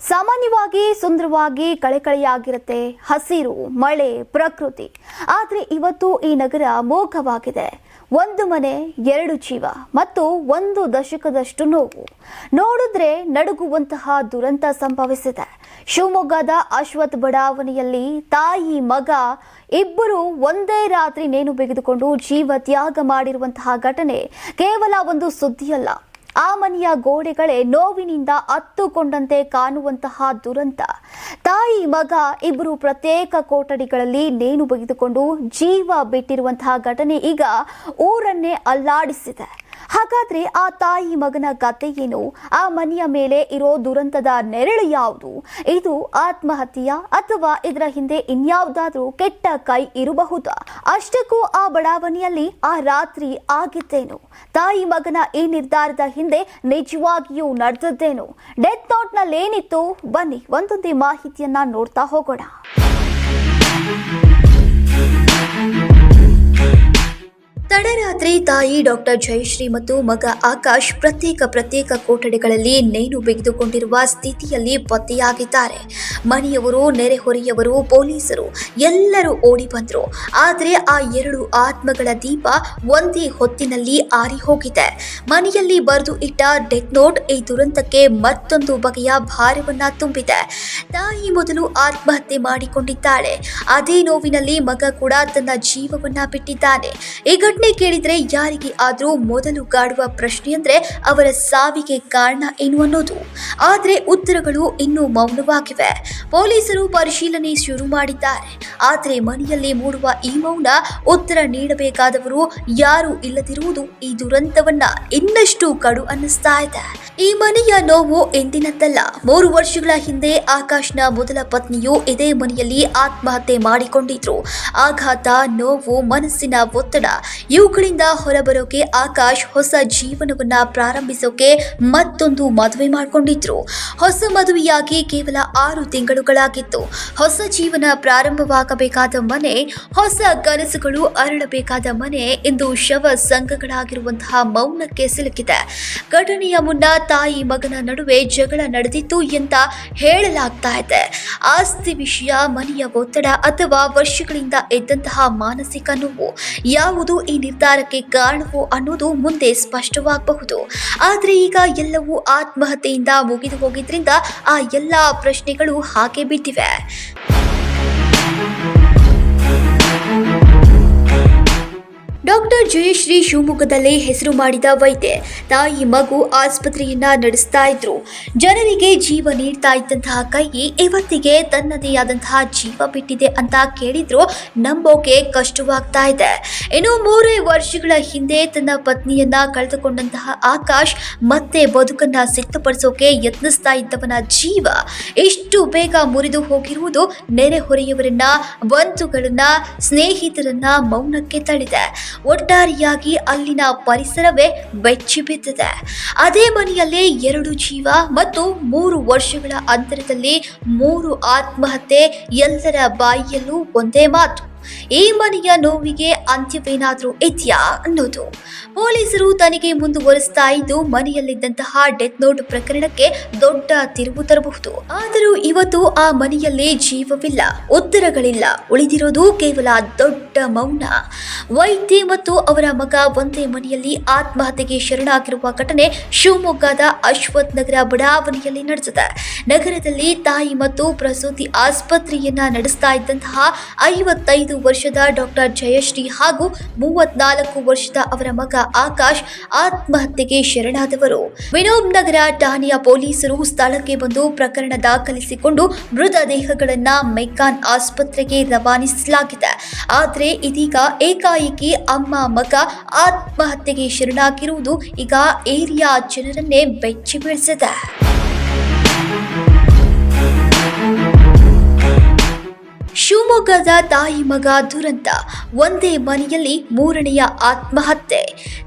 ಸಾಮಾನ್ಯವಾಗಿ ಸುಂದರವಾಗಿ ಕಳೆಕಳೆಯಾಗಿರುತ್ತೆ ಹಸಿರು, ಮಳೆ, ಪ್ರಕೃತಿ. ಆದರೆ ಇವತ್ತು ಈ ನಗರ ಮೋಘವಾಗಿದೆ ಒಂದು ಮನೆ, ಎರಡು ಜೀವ ಮತ್ತು ಒಂದು ದಶಕದಷ್ಟು ನೋವು. ನೋಡಿದ್ರೆ ನಡುಗುವಂತಹ ದುರಂತ ಸಂಭವಿಸಿದೆ. ಶಿವಮೊಗ್ಗದ ಅಶ್ವಥ್ ಬಡಾವಣೆಯಲ್ಲಿ ತಾಯಿ, ಮಗ ಇಬ್ಬರು ಒಂದೇ ರಾತ್ರಿ ನೇಣು ಬಿಗಿದುಕೊಂಡು ಜೀವ ತ್ಯಾಗ ಮಾಡಿರುವಂತಹ ಘಟನೆ ಕೇವಲ ಒಂದು ಸುದ್ದಿಯಲ್ಲ. ಆ ಮನೆಯ ಗೋಡೆಗಳೇ ನೋವಿನಿಂದ ಅತ್ತುಕೊಂಡಂತೆ ಕಾಣುವಂತಹ ದುರಂತ. ತಾಯಿ, ಮಗ ಇಬ್ಬರು ಪ್ರತ್ಯೇಕ ಕೊಠಡಿಗಳಲ್ಲಿ ನೇಣು ಬಗೆದುಕೊಂಡು ಜೀವ ಬಿಟ್ಟಿರುವಂತಹ ಘಟನೆ ಈಗ ಊರನ್ನೇ ಅಲ್ಲಾಡಿಸಿದೆ. ಹಾಗಾದ್ರೆ ಆ ತಾಯಿ ಮಗನ ಕತೆ ಏನು? ಆ ಮನೆಯ ಮೇಲೆ ಇರೋ ದುರಂತದ ನೆರಳು ಯಾವುದು? ಇದು ಆತ್ಮಹತ್ಯೆಯ? ಅಥವಾ ಇದರ ಹಿಂದೆ ಇನ್ಯಾವುದಾದ್ರೂ ಕೆಟ್ಟ ಕೈ ಇರಬಹುದಾ? ಅಷ್ಟಕ್ಕೂ ಆ ಬಡಾವಣೆಯಲ್ಲಿ ಆ ರಾತ್ರಿ ಆಗಿದ್ದೇನು ತಾಯಿ ಮಗನ ಈ ನಿರ್ಧಾರದ ಹಿಂದೆ ನಿಜವಾಗಿಯೂ ನಡೆದದ್ದೇನು? ಡೆತ್ ನೋಟ್ನಲ್ಲಿ ಏನಿತ್ತು ಬನ್ನಿ, ಒಂದೊಂದೇ ಮಾಹಿತಿಯನ್ನ ನೋಡ್ತಾ ಹೋಗೋಣ. ತಡರಾತ್ರಿ ತಾಯಿ ಡಾಕ್ಟರ್ ಜಯಶ್ರೀ ಮತ್ತು ಮಗ ಆಕಾಶ್ ಪ್ರತ್ಯೇಕ ಪ್ರತ್ಯೇಕ ಕೊಠಡಿಗಳಲ್ಲಿ ನೇಣು ಬಿಗಿದುಕೊಂಡಿರುವ ಸ್ಥಿತಿಯಲ್ಲಿ ಪತ್ತೆಯಾಗಿದ್ದಾರೆ. ಮನೆಯವರು, ನೆರೆಹೊರೆಯವರು, ಪೊಲೀಸರು ಎಲ್ಲರೂ ಓಡಿ ಬಂದರು. ಆದರೆ ಆ ಎರಡು ಆತ್ಮಗಳ ದೀಪ ಒಂದೇ ಹೊತ್ತಿನಲ್ಲಿ ಆರಿ ಹೋಗಿದೆ. ಮನೆಯಲ್ಲಿ ಬರೆದು ಇಟ್ಟ ಡೆತ್ ನೋಟ್ ಈ ದುರಂತಕ್ಕೆ ಮತ್ತೊಂದು ಬಗೆಯ ಭಾರವನ್ನ ತುಂಬಿದೆ. ತಾಯಿ ಮೊದಲು ಆತ್ಮಹತ್ಯೆ ಮಾಡಿಕೊಂಡಿದ್ದಾಳೆ. ಅದೇ ನೋವಿನಲ್ಲಿ ಮಗ ಕೂಡ ತನ್ನ ಜೀವವನ್ನ ಬಿಟ್ಟಿದ್ದಾನೆ. ಈ ಘಟನೆ ಕೇಳಿದ್ರೆ ಯಾರಿಗೆ ಆದರೂ ಮೊದಲು ಕಾಡುವ ಪ್ರಶ್ನೆ ಅಂದ್ರೆ ಅವರ ಸಾವಿಗೆ ಕಾರಣ ಏನು ಅನ್ನೋದು. ಆದ್ರೆ ಉತ್ತರಗಳು ಇನ್ನೂ ಮೌನವಾಗಿವೆ. ಪೊಲೀಸರು ಪರಿಶೀಲನೆ ಶುರು ಮಾಡಿದ್ದಾರೆ. ಆದ್ರೆ ಮನೆಯಲ್ಲಿ ಮೂಡುವ ಈ ಮೌನ ಉತ್ತರ ನೀಡಬೇಕಾದವರು ಯಾರು ಇಲ್ಲದಿರುವುದು ಈ ದುರಂತವನ್ನ ಇನ್ನಷ್ಟು ಕಡು ಅನ್ನಿಸ್ತಾ ಇದೆ. ಈ ಮನೆಯ ನೋವು ಎಂದಿನದ್ದಲ್ಲ ಮೂರು ವರ್ಷಗಳ ಹಿಂದೆ ಆಕಾಶ್ನ ಮೊದಲ ಪತ್ನಿಯು ಇದೇ ಮನೆಯಲ್ಲಿ ಆತ್ಮಹತ್ಯೆ ಮಾಡಿಕೊಂಡಿದ್ರು. ಆಘಾತ, ನೋವು, ಮನಸ್ಸಿನ ಒತ್ತಡ ಇವುಗಳಿಂದ ಹೊರಬರೋಕೆ ಆಕಾಶ್ ಹೊಸ ಜೀವನವನ್ನ ಪ್ರಾರಂಭಿಸೋಕೆ ಮತ್ತೊಂದು ಮದುವೆ ಮಾಡಿಕೊಂಡಿದ್ರು. ಹೊಸ ಮದುವೆಯಾಗಿ ಕೇವಲ ಆರು ತಿಂಗಳುಗಳಾಗಿತ್ತು. ಹೊಸ ಜೀವನ ಪ್ರಾರಂಭವಾಗಬೇಕಾದ ಮನೆ, ಹೊಸ ಕನಸುಗಳು ಅರಳಬೇಕಾದ ಮನೆ ಇಂದು ಶವ ಸಂಘಗಳಾಗಿರುವಂತಹ ಮೌನಕ್ಕೆ ಸಿಲುಕಿದೆ. ಘಟನೆಯ ಮುನ್ನ ತಾಯಿ ಮಗನ ನಡುವೆ ಜಗಳ ನಡೆದಿತ್ತು ಅಂತ ಹೇಳಲಾಗ್ತಾ ಇದೆ. ಆಸ್ತಿ ವಿಷಯ, ಮನೆಯ ಒತ್ತಡ ಅಥವಾ ವರ್ಷಗಳಿಂದ ಇದ್ದಂತಹ ಮಾನಸಿಕ ನೋವು, ಯಾವುದು ಈ ನಿರ್ಧಾರಕ್ಕೆ ಕಾರಣವೋ ಅನ್ನೋದು ಮುಂದೆ ಸ್ಪಷ್ಟವಾಗಬಹುದು. ಆದರೆ ಈಗ ಎಲ್ಲವೂ ಆತ್ಮಹತ್ಯೆಯಿಂದ ಮುಗಿದು ಹೋಗಿದ್ರಿಂದ ಆ ಎಲ್ಲ ಪ್ರಶ್ನೆಗಳು ಹಾಗೆ ಬಿದ್ದಿವೆ. ಡಾಕ್ಟರ್ ಜಯಶ್ರೀ ಶಿವಮೊಗ್ಗದಲ್ಲಿ ಹೆಸರು ಮಾಡಿದ ವೈದ್ಯೆ. ತಾಯಿ ಮಗು ಆಸ್ಪತ್ರೆಯನ್ನ ನಡೆಸ್ತಾ ಇದ್ರು. ಜನರಿಗೆ ಜೀವ ನೀಡ್ತಾ ಇದ್ದಂತಹ ಕೈ ಇವತ್ತಿಗೆ ತನ್ನದೇ ಆದಂತಹ ಜೀವ ಬಿಟ್ಟಿದೆ ಅಂತ ಕೇಳಿದ್ರು. ನಂಬೋಕೆ ಕಷ್ಟವಾಗ್ತಾ ಇದೆ. ಇನ್ನು ಮೂರೇ ವರ್ಷಗಳ ಹಿಂದೆ ತನ್ನ ಪತ್ನಿಯನ್ನ ಕಳೆದುಕೊಂಡಂತಹ ಆಕಾಶ್ ಮತ್ತೆ ಬದುಕನ್ನ ಸಿದ್ಧಪಡಿಸೋಕೆ ಯತ್ನಿಸ್ತಾ ಇದ್ದವನ ಜೀವ. ಇಷ್ಟು ಬೇಗ ಮುರಿದು ಹೋಗಿರುವುದು ನೆರೆಹೊರೆಯವರನ್ನ, ಬಂಧುಗಳನ್ನ, ಸ್ನೇಹಿತರನ್ನ ಮೌನಕ್ಕೆ ತಳ್ಳಿದೆ. ಒಟ್ಟಾರೆಯಾಗಿ ಅಲ್ಲಿನ ಪರಿಸರವೇ ಬೆಚ್ಚಿ ಬಿದ್ದಿದೆ. ಅದೇ ಮನೆಯಲ್ಲೇ ಎರಡು ಜೀವ ಮತ್ತು ಮೂರು ವರ್ಷಗಳ ಅಂತರದಲ್ಲಿ ಮೂರು ಆತ್ಮಹತ್ಯೆ ಎಲ್ಲರ ಬಾಯಿಯಲ್ಲೂ ಒಂದೇ ಮಾತು. ಈ ಮನೆಯ ನೋವಿಗೆ ಅಂತ್ಯವೇನಾದರೂ ಇದೆಯಾ ಅನ್ನೋದು. ಪೊಲೀಸರು ತನಿಖೆ ಮುಂದುವರಿಸ್ತಾ ಇದ್ದು ಮನೆಯಲ್ಲಿದ್ದಂತಹ ಡೆತ್ ನೋಟ್ ಪ್ರಕರಣಕ್ಕೆ ದೊಡ್ಡ ತಿರುವು ತರಬಹುದು. ಆದರೂ ಇವತ್ತು ಆ ಮನೆಯಲ್ಲಿ ಜೀವವಿಲ್ಲ, ಉತ್ತರಗಳಿಲ್ಲ, ಉಳಿದಿರೋದು ಕೇವಲ ದೊಡ್ಡ ಮೌನ. ವೈದ್ಯೆ ಮತ್ತು ಅವರ ಮಗ ಒಂದೇ ಮನೆಯಲ್ಲಿ ಆತ್ಮಹತ್ಯೆಗೆ ಶರಣಾಗಿರುವ ಘಟನೆ ಶಿವಮೊಗ್ಗದ ಅಶ್ವಥ್ ನಗರ ಬಡಾವಣೆಯಲ್ಲಿ ನಡೆದಿದೆ. ನಗರದಲ್ಲಿ ತಾಯಿ ಮತ್ತು ಪ್ರಸೂತಿ ಆಸ್ಪತ್ರೆಯನ್ನ ನಡೆಸ್ತಾ ಇದ್ದಂತಹ ಐವತ್ತೈದು ವರ್ಷದ ಡಾಕ್ಟರ್ ಜಯಶ್ರೀ ಹಾಗೂ ಮೂವತ್ನಾಲ್ಕು ವರ್ಷದ ಅವರ ಮಗ ಆಕಾಶ್ ಆತ್ಮಹತ್ಯೆಗೆ ಶರಣಾದವರು. ವಿನೋಬ್ ನಗರ ಠಾಣೆಯ ಪೊಲೀಸರು ಸ್ಥಳಕ್ಕೆ ಬಂದು ಪ್ರಕರಣ ದಾಖಲಿಸಿಕೊಂಡು ಮೃತದೇಹಗಳನ್ನ ಮೆಕ್ಕಾನ್ ಆಸ್ಪತ್ರೆಗೆ ರವಾನಿಸಲಾಗಿದೆ. ಆದರೆ ಇದೀಗ ಏಕಾಏಕಿ ಅಮ್ಮ ಮಗ ಆತ್ಮಹತ್ಯೆಗೆ ಶರಣಾಗಿರುವುದು ಈಗ ಏರಿಯಾ ಜನರನ್ನೇ ಬೆಚ್ಚಿ ಬೀಳಿಸಿದೆ ಶಿವಮೊಗ್ಗದ ತಾಯಿ ಮಗ ದುರಂತ. ಒಂದೇ ಮನೆಯಲ್ಲಿ ಮೂರನೆಯ ಆತ್ಮಹತ್ಯೆ.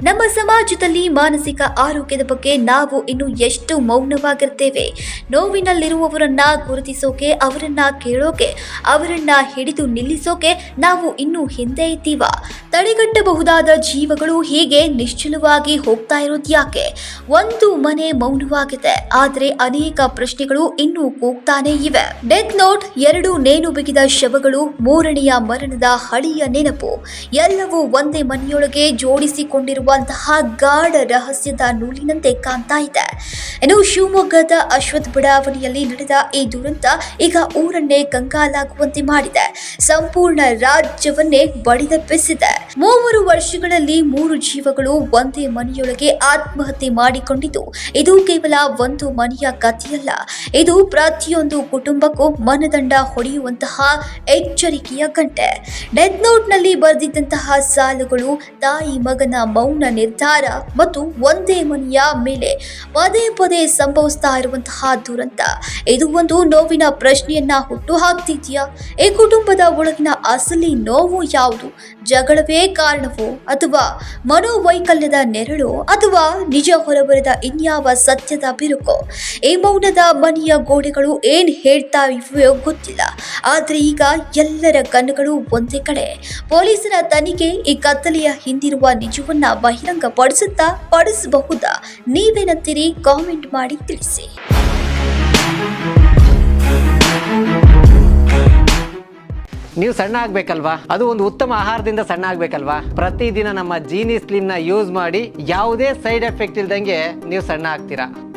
ನಮ್ಮ ಸಮಾಜದಲ್ಲಿ ಮಾನಸಿಕ ಆರೋಗ್ಯದ ಬಗ್ಗೆ ನಾವು ಇನ್ನು ಎಷ್ಟು ಮೌನವಾಗಿರ್ತೇವೆ? ನೋವಿನಲ್ಲಿರುವವರನ್ನ ಗುರುತಿಸೋಕೆ, ಅವರನ್ನ ಕೇಳೋಕೆ, ಅವರನ್ನ ಹಿಡಿದು ನಿಲ್ಲಿಸೋಕೆ ನಾವು ಇನ್ನೂ ಹಿಂದೆ ಇದ್ದೀವ? ತಡೆಗಟ್ಟಬಹುದಾದ ಜೀವಗಳು ಹೀಗೆ ನಿಶ್ಚಲವಾಗಿ ಹೋಗ್ತಾ ಇರೋದು ಯಾಕೆ? ಒಂದು ಮನೆ ಮೌನವಾಗಿದೆ, ಆದರೆ ಅನೇಕ ಪ್ರಶ್ನೆಗಳು ಇನ್ನೂ ಕೂಗ್ತಾನೆ ಇವೆ. ಡೆತ್ ನೋಟ್ ಎರಡು ನೇಣು ಬಿಗಿದ ಶವಗಳು ಮೂರನೆಯ ಮರಣದ ಹಳಿಯ ನೆನಪು. ಎಲ್ಲವೂ ಒಂದೇ ಮನೆಯೊಳಗೆ ಜೋಡಿಸಿಕೊಂಡಿರುವಂತಹ ಗಾಢ ರಹಸ್ಯದ ನೂಲಿನಂತೆ ಕಾಣ್ತಾ ಇದೆ. ಇನ್ನು ಶಿವಮೊಗ್ಗದ ಅಶ್ವಥ್ ಬಡಾವಣೆಯಲ್ಲಿ ನಡೆದ ಈ ದುರಂತ ಈಗ ಊರನ್ನೇ ಕಂಗಾಲಾಗುವಂತೆ ಮಾಡಿದೆ. ಸಂಪೂರ್ಣ ರಾಜ್ಯವನ್ನೇ ಬಡಿದಪ್ಪಿಸಿದೆ ಮೂವರು ವರ್ಷಗಳಲ್ಲಿ ಮೂರು ಜೀವಗಳು ಒಂದೇ ಮನೆಯೊಳಗೆ ಆತ್ಮಹತ್ಯೆ ಮಾಡಿಕೊಂಡಿದ್ದು, ಇದು ಕೇವಲ ಒಂದು ಮನೆಯ ಕಥೆಯಲ್ಲ. ಇದು ಪ್ರತಿಯೊಂದು ಕುಟುಂಬಕ್ಕೂ ಮನದಂಡ ಹೊಡೆಯುವಂತಹ ಎಚ್ಚರಿಕೆಯ ಗಂಟೆ ಡೆತ್ ನೋಟ್ನಲ್ಲಿ ಬರೆದಿದ್ದಂತಹ ಸಾಲುಗಳು, ತಾಯಿ ಮಗನ ಮೌನ ನಿರ್ಧಾರ ಮತ್ತು ಒಂದೇ ಮನೆಯ ಮೇಲೆ ಪದೇ ಪದೇ ಸಂಭವಿಸ್ತಾ ಇರುವಂತಹ ದುರಂತ. ಇದು ಒಂದು ನೋವಿನ ಪ್ರಶ್ನೆಯನ್ನ ಹುಟ್ಟು ಹಾಕ್ತಿದ್ಯಾ? ಈ ಕುಟುಂಬದ ಒಳಗಿನ ಅಸಲಿ ನೋವು ಯಾವುದು? ಜಗಳವೇ ಕಾರಣವೋ ಅಥವಾ ಮನೋವೈಕಲ್ಯದ ನೆರಳು ಅಥವಾ ನಿಜ ಹೊರಬರದ ಇನ್ಯಾವ ಸತ್ಯದ ಬಿರುಕು? ಈ ಮೌನದ ಮನೆಯ ಗೋಡೆಗಳು ಏನ್ ಹೇಳ್ತಾ ಇವೆಯೋ ಗೊತ್ತಿಲ್ಲ. ಆದ್ರೆ ಈಗ ಎಲ್ಲರ ಕಣ್ಣುಗಳು ಒಂದೇ ಕಡೆ. ಪೊಲೀಸರ ತನಿಖೆ ಈ ಕತ್ತಲೆಯ ಹಿಂದಿರುವ ನಿಜವನ್ನ ಬಹಿರಂಗ ಪಡಿಸುತ್ತಾ ಪಡಿಸಬಹುದಾ? ನೀವೇನಂತೀರಿ? ಕಾಮೆಂಟ್ ಮಾಡಿ ತಿಳಿಸಿ. ನೀವು ಸಣ್ಣ ಆಗ್ಬೇಕಲ್ವಾ? ಅದು ಒಂದು ಉತ್ತಮ ಆಹಾರದಿಂದ ಸಣ್ಣ ಆಗ್ಬೇಕಲ್ವಾ? ಪ್ರತಿದಿನ ನಮ್ಮ ಜೀನಿ ಸ್ಲಿಮ್ನ ಯೂಸ್ ಮಾಡಿ ಯಾವುದೇ ಸೈಡ್ ಎಫೆಕ್ಟ್ ಇಲ್ದಂಗೆ ನೀವು ಸಣ್ಣ ಆಗ್ತೀರಾ?